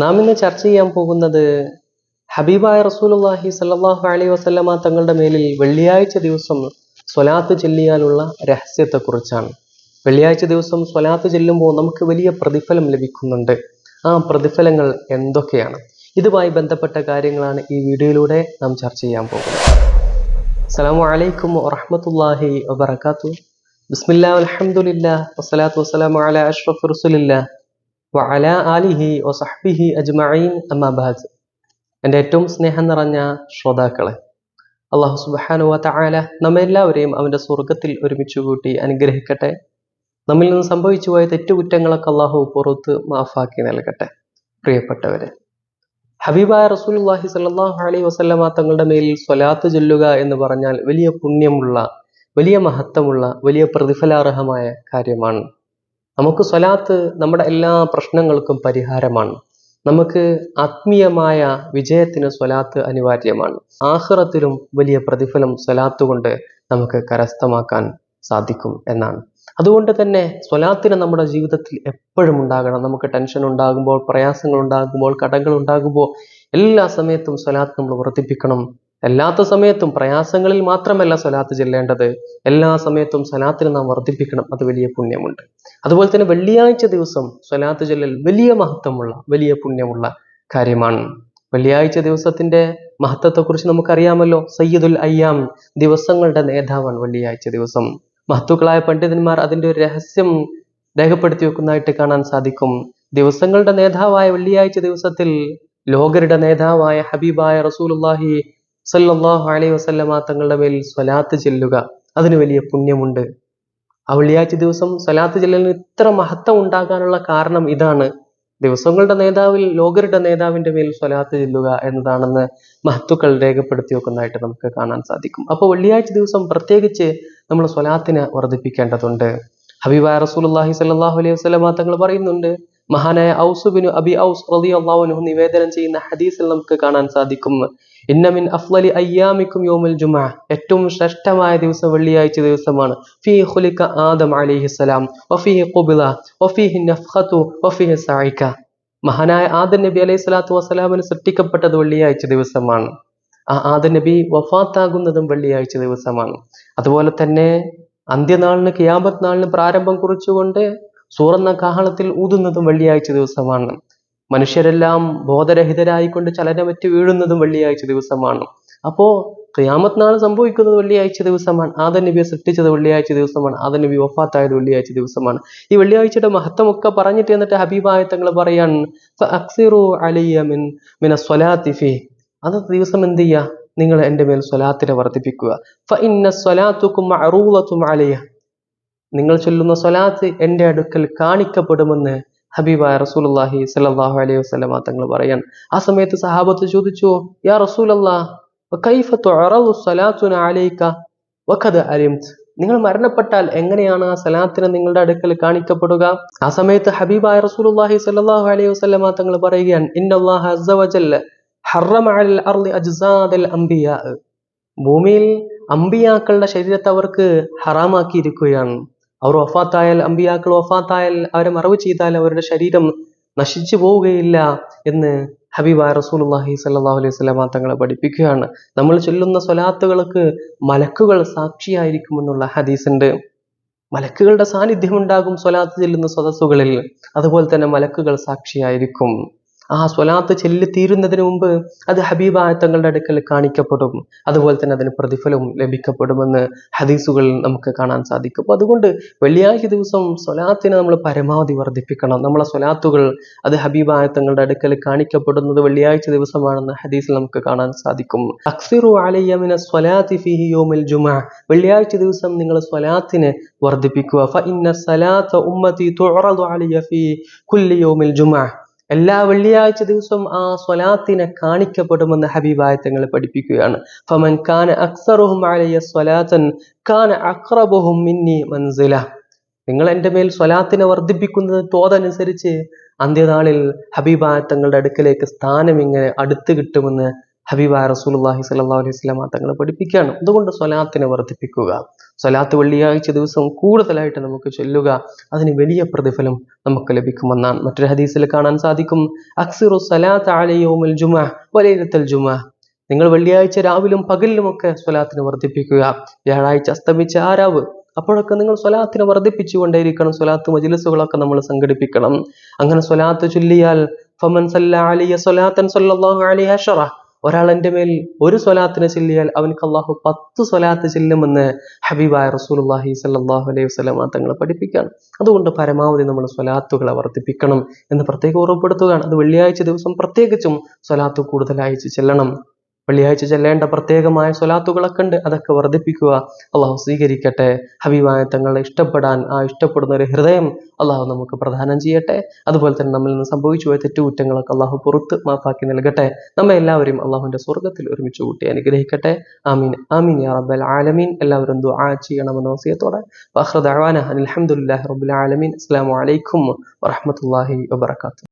നാം ഇന്ന് ചർച്ച ചെയ്യാൻ പോകുന്നത് ഹബീബായ റസൂലുള്ളാഹി സല്ലാഹു അലൈഹി വസല്ലമ തങ്ങളുടെ മേലിൽ വെള്ളിയാഴ്ച ദിവസം സ്വലാത്ത് ചൊല്ലിയാലുള്ള രഹസ്യത്തെക്കുറിച്ചാണ്. വെള്ളിയാഴ്ച ദിവസം സ്വലാത്ത് ചെല്ലുമ്പോൾ നമുക്ക് വലിയ പ്രതിഫലം ലഭിക്കുന്നുണ്ട്. ആ പ്രതിഫലങ്ങൾ എന്തൊക്കെയാണ്? ഇതുമായി ബന്ധപ്പെട്ട കാര്യങ്ങളാണ് ഈ വീഡിയോയിലൂടെ നാം ചർച്ച ചെയ്യാൻ പോകുന്നത്. അസ്സലാമു അലൈക്കും വറഹ്മത്തുള്ളാഹി വബർക്കാത്തു ബിസ്മില്ലാ അലഹമുല്ല വസ്സലാത്തു വസ്സലാമു അല അഷ്റഫ് റസൂലില്ലാ വഅല ആലിഹി വസഹ്ബിഹി അജ്മഈൻ അമ്മാ ബഅദ് എന്റെ ഏറ്റവും സ്നേഹം നിറഞ്ഞ ശ്രോതാക്കളെ അള്ളാഹു സുബ്ഹാനഹു വതആല നമ്മെല്ലാവരെയും അവന്റെ സ്വർഗത്തിൽ ഒരുമിച്ച് കൂട്ടി അനുഗ്രഹിക്കട്ടെ. നമ്മിൽ നിന്ന് സംഭവിച്ചു പോയ തെറ്റുകുറ്റങ്ങളൊക്കെ അള്ളാഹു പുറത്ത് മാഫാക്കി നൽകട്ടെ. പ്രിയപ്പെട്ടവരെ ഹബീബായ റസൂലുള്ളാഹി സ്വല്ലല്ലാഹു അലൈഹി വസല്ലമ തങ്ങളുടെ മേലിൽ സ്വലാത്ത് ചൊല്ലുക എന്ന് പറഞ്ഞാൽ വലിയ പുണ്യമുള്ള വലിയ മഹത്വമുള്ള വലിയ പ്രതിഫലാർഹമായ കാര്യമാണ്. നമുക്ക് സ്വലാത്ത് നമ്മുടെ എല്ലാ പ്രശ്നങ്ങൾക്കും പരിഹാരമാണ്. നമുക്ക് ആത്മീയമായ വിജയത്തിന് സ്വലാത്ത് അനിവാര്യമാണ്. ആഹ്റത്തിലും വലിയ പ്രതിഫലം സ്വലാത്ത് കൊണ്ട് നമുക്ക് കരസ്ഥമാക്കാൻ സാധിക്കും എന്നാണ്. അതുകൊണ്ട് തന്നെ സ്വലാത്തിന് നമ്മുടെ ജീവിതത്തിൽ എപ്പോഴും ഉണ്ടാകണം. നമുക്ക് ടെൻഷൻ ഉണ്ടാകുമ്പോൾ പ്രയാസങ്ങൾ ഉണ്ടാകുമ്പോൾ കടങ്ങൾ ഉണ്ടാകുമ്പോൾ എല്ലാ സമയത്തും സ്വലാത്ത് നമ്മൾ വർദ്ധിപ്പിക്കണം എല്ലാത്ത സമയത്തും പ്രയാസങ്ങളിൽ മാത്രമല്ല സ്വലാത്ത് ചെല്ലേണ്ടത്. എല്ലാ സമയത്തും സ്വലാത്തിന് നാം വർദ്ധിപ്പിക്കണം. അത് വലിയ പുണ്യമുണ്ട്. അതുപോലെ തന്നെ വെള്ളിയാഴ്ച ദിവസം സ്വലാത്ത് ചെല്ലൽ വലിയ മഹത്വമുള്ള വലിയ പുണ്യമുള്ള കാര്യമാണ്. വെള്ളിയാഴ്ച ദിവസത്തിന്റെ മഹത്വത്തെക്കുറിച്ച് നമുക്കറിയാമല്ലോ. സയ്യിദുൽ അയ്യാം ദിവസങ്ങളുടെ നേതാവാണ് വെള്ളിയാഴ്ച ദിവസം. മഹത്തുക്കളായ പണ്ഡിതന്മാർ അതിന്റെ ഒരു രഹസ്യം രേഖപ്പെടുത്തി വെക്കുന്നതായിട്ട് കാണാൻ സാധിക്കും. ദിവസങ്ങളുടെ നേതാവായ വെള്ളിയാഴ്ച ദിവസത്തിൽ ലോകരുടെ നേതാവായ ഹബീബായ റസൂലുള്ളാഹി സല്ലല്ലാഹു അലൈഹി വസല്ലമ തങ്ങളുടെ മേൽ സ്വലാത്ത് ചെല്ലുക. അതിന് വലിയ പുണ്യമുണ്ട്. ആ വെള്ളിയാഴ്ച ദിവസം സ്വലാത്ത് ചെല്ലലിന് ഇത്ര മഹത്വം ഉണ്ടാകാനുള്ള കാരണം ഇതാണ്. ദിവസങ്ങളുടെ നേതാവിൽ ലോകരുടെ നേതാവിന്റെ മേൽ സ്വലാത്ത് ചെല്ലുക എന്നതാണെന്ന് മഹത്തുക്കൾ രേഖപ്പെടുത്തി വെക്കുന്നതായിട്ട് നമുക്ക് കാണാൻ സാധിക്കും. അപ്പോൾ വെള്ളിയാഴ്ച ദിവസം പ്രത്യേകിച്ച് നമ്മൾ സ്വലാത്തിനെ വർദ്ധിപ്പിക്കേണ്ടതുണ്ട്. ഹബീബായ റസൂലുള്ളാഹി സ്വല്ലല്ലാഹു അലൈഹി വസല്ലമ തങ്ങൾ പറയുന്നുണ്ട് മഹാനായ ഔസുബിനു അബി ഔസ് റളിയല്ലാഹു അൻഹു നിവേദനം ചെയ്യുന്ന ഹദീസിൽ നമുക്ക് കാണാൻ സാധിക്കും. ഇന്നമിൻ അഫ്ലലി അയ്യാമിക്കും യോമുൽ ജുമ. ഏറ്റവും ശ്രേഷ്ഠമായ ദിവസം വെള്ളിയാഴ്ച ദിവസമാണ്. ഫീ ഖുലിക ആദം അലൈഹിസ്സലാം വഫീഹി ഖുബില വഫീഹി നഫ്ഖതു വഫീഹി സായിക്ക മഹാനായ ആദം നബി അലൈഹി സ്വലാത്തു വസ്സലാമിന് സൃഷ്ടിക്കപ്പെട്ടത് വെള്ളിയാഴ്ച ദിവസമാണ്. ആ ആദം നബി വഫാത്താകുന്നതും വെള്ളിയാഴ്ച ദിവസമാണ്. അതുപോലെ തന്നെ അന്ത്യനാളിന് കിയാമത്ത് നാളിന് പ്രാരംഭം കുറിച്ചുകൊണ്ട് സൂറന്ന കാഹളത്തിൽ ഊതുന്നതും വെള്ളിയാഴ്ച ദിവസമാണ്. മനുഷ്യരെല്ലാം ബോധരഹിതരായിക്കൊണ്ട് ചലനമറ്റ് വീഴുന്നതും വെള്ളിയാഴ്ച ദിവസമാണ്. അപ്പോ ഖിയാമത്ത് നാൾ സംഭവിക്കുന്നത് വെള്ളിയാഴ്ച ദിവസമാണ്. ആദം നബിയെ സൃഷ്ടിച്ചത് വെള്ളിയാഴ്ച ദിവസമാണ്. ആദം നബി വഫാത്തായത് വെള്ളിയാഴ്ച ദിവസമാണ്. ഈ വെള്ളിയാഴ്ചയുടെ മഹത്വമൊക്കെ പറഞ്ഞിട്ട് എന്നിട്ട് ഹബീബായ തങ്ങൾ പറയാൻ അത് ദിവസം എന്ത് ചെയ്യുക നിങ്ങൾ എന്റെ മേൽ സ്വലാത്തിനെ വർദ്ധിപ്പിക്കുക. നിങ്ങൾ ചൊല്ലുന്ന സ്വലാത്ത് എന്റെ അടുക്കൽ കാണിക്കപ്പെടുമെന്ന് ഹബീബായ റസൂലുള്ളാഹി സലാഹു അലൈഹി വസല്ലമ തങ്ങൾ പറയാൻ ആ സമയത്ത് സഹാബത്ത് ചോദിച്ചു യാ റസൂലല്ലാഹ് നിങ്ങൾ മരണപ്പെട്ടാൽ എങ്ങനെയാണ് ആ സലാത്തിന് നിങ്ങളുടെ അടുക്കൽ കാണിക്കപ്പെടുക? ആ സമയത്ത് ഹബീബായ റസൂലുള്ളാഹി സലാഹു അലൈഹി വസല്ലമ തങ്ങൾ പറയുകയാണ് ഭൂമിയിൽ അമ്പിയാക്കളുടെ ശരീരത്തെ അവർക്ക് ഹറാമാക്കിയിരിക്കുകയാണ്. അവർ വഫാത്തായാൽ അമ്പിയാക്കൾ വഫാത്തായാൽ അവരെ മറവ് ചെയ്താൽ അവരുടെ ശരീരം നശിച്ചു പോവുകയില്ല എന്ന് ഹബീബ റസൂലുള്ളാഹി സ്വല്ലല്ലാഹു അലൈഹി സ്വലാമ തങ്ങളെ പഠിപ്പിക്കുകയാണ്. നമ്മൾ ചൊല്ലുന്ന സ്വലാത്തുകൾക്ക് മലക്കുകൾ സാക്ഷിയായിരിക്കുമെന്നുള്ള ഹദീസുണ്ട്. മലക്കുകളുടെ സാന്നിധ്യം ഉണ്ടാകും സ്വലാത്ത് ചെല്ലുന്ന സദസ്സുകളിൽ അതുപോലെ തന്നെ മലക്കുകൾ സാക്ഷിയായിരിക്കും. ആ സ്വലാത്ത് ചെല്ലി തീരുന്നതിന് മുമ്പ് അത് ഹബീബായ തങ്ങളുടെ അടുക്കൽ കാണിക്കപ്പെടും. അതുപോലെ തന്നെ അതിന് പ്രതിഫലവും ലഭിക്കപ്പെടുമെന്ന് ഹദീസുകളിൽ നമുക്ക് കാണാൻ സാധിക്കും. അതുകൊണ്ട് വെള്ളിയാഴ്ച ദിവസം സ്വലാത്തിനെ നമ്മൾ പരമാവധി വർദ്ധിപ്പിക്കണം. നമ്മളെ സ്വലാത്തുകൾ അത് ഹബീബായ തങ്ങളുടെ അടുക്കൽ കാണിക്കപ്പെടുന്നത് വെള്ളിയാഴ്ച ദിവസമാണെന്ന് ഹദീസിൽ നമുക്ക് കാണാൻ സാധിക്കും. അക്സിറു അലയ്യമിന സ്വലാത്തി ഫിഹി യോമിൽ ജുമ. വെള്ളിയാഴ്ച ദിവസം നിങ്ങൾ സ്വലാത്തിനെ വർദ്ധിപ്പിക്കുക. ഫ ഇന്ന സലാത്ത ഉമ്മത്തി തുഅറദു അലയ്യ ഫീ കുല്ലി യോമിൽ ജുമ. എല്ലാ വെള്ളിയാഴ്ച ദിവസവും ആ സ്വലാത്തിനെ കാണിക്കപ്പെടുമെന്ന് ഹബീബായ പഠിപ്പിക്കുകയാണ്. ഫമൻ കാന കാന മിന്നി മൻസില. നിങ്ങൾ എന്റെ മേൽ സ്വലാത്തിനെ വർദ്ധിപ്പിക്കുന്നത് തോതനുസരിച്ച് അന്ത്യനാളിൽ ഹബീബായ തങ്ങളുടെ അടുക്കലേക്ക് സ്ഥാനം ഇങ്ങനെ അടുത്ത് കിട്ടുമെന്ന് ഹബീബായ റസൂലുള്ളാഹി സ്വല്ലാ അലൈഹി വസല്ലമ തങ്ങൾ പഠിപ്പിക്കുകയാണ്. അതുകൊണ്ട് സ്വലാത്തിനെ വർദ്ധിപ്പിക്കുക. സ്വലാത്ത് വെള്ളിയാഴ്ച ദിവസം കൂടുതലായിട്ട് നമുക്ക് ചൊല്ലുക അതിന് വലിയ പ്രതിഫലം നമുക്ക് ലഭിക്കുമെന്നാണ് മറ്റൊരു ഹദീസിൽ കാണാൻ സാധിക്കും. അക്സിറു സലാത്ത് ആലയോമൽ ജുമ വലയിലത്തൽ ജുമ. നിങ്ങൾ വെള്ളിയാഴ്ച രാവിലും പകലിലുമൊക്കെ സ്വലാത്തിന് വർദ്ധിപ്പിക്കുക. വ്യാഴാഴ്ച അസ്തമിച്ച ആരാവ് അപ്പോഴൊക്കെ നിങ്ങൾ സ്വലാത്തിനെ വർദ്ധിപ്പിച്ചുകൊണ്ടേയിരിക്കണം. സ്വലാത്ത് മജിലിസുകളൊക്കെ നമ്മൾ സംഘടിപ്പിക്കണം. അങ്ങനെ സ്വലാത്ത് ചൊല്ലിയാൽ ഫമൻ സല്ല അലിയ സ്വലാത്തൻ സല്ലല്ലാഹു അലി അഷറ ഒരാൾ എന്റെ മേൽ ഒരു സ്വലാത്തിന് ചെല്ലിയാൽ അവൻക്ക് അള്ളാഹു പത്ത് സ്വലാത്ത് ചെല്ലുമെന്ന് ഹബീബായ റസൂലുള്ളാഹി സല്ലാഹു അലൈഹി വസ്ലാം തങ്ങൾ പഠിപ്പിക്കുകയാണ്. അതുകൊണ്ട് പരമാവധി നമ്മൾ സ്വലാത്തുകളെ വർദ്ധിപ്പിക്കണം എന്ന് പ്രത്യേകം ഓർമ്മപ്പെടുത്തുകയാണ് അത് വെള്ളിയാഴ്ച ദിവസം പ്രത്യേകിച്ചും സ്വലാത്ത് കൂടുതലായി ചെല്ലണം. വെള്ളിയാഴ്ച ചെല്ലേണ്ട പ്രത്യേകമായ സ്വലാത്തുകളൊക്കെ ഉണ്ട്. അതൊക്കെ വർദ്ധിപ്പിക്കുക. അള്ളാഹു സ്വീകരിക്കട്ടെ. ഹബീബായ തങ്ങളെ ഇഷ്ടപ്പെടാൻ ആ ഇഷ്ടപ്പെടുന്ന ഒരു ഹൃദയം അള്ളാഹു നമുക്ക് പ്രദാനം ചെയ്യട്ടെ. അതുപോലെ തന്നെ നമ്മിൽ നിന്ന് സംഭവിച്ചു പോയ തെറ്റുകുറ്റങ്ങളൊക്കെ അള്ളാഹു പുറത്ത് മാപ്പാക്കി നൽകട്ടെ. നമ്മെ എല്ലാവരും അള്ളാഹുവിന്റെ സ്വർഗത്തിൽ ഒരുമിച്ച് കൂട്ടി അനുഗ്രഹിക്കട്ടെ. ആമീൻ. ആമീൻ യാ റബ്ബൽ ആലമീൻ. എല്ലാവരും ദുആ ചെയ്യണമെന്ന വസിയത്തോടെ. അലഹമുല്ലാ റബ്ബിൽ ആലമീൻ. അസ്സലാമു അലൈക്കും വറഹ്മത്തുള്ളാഹി വബറകാതുഹു.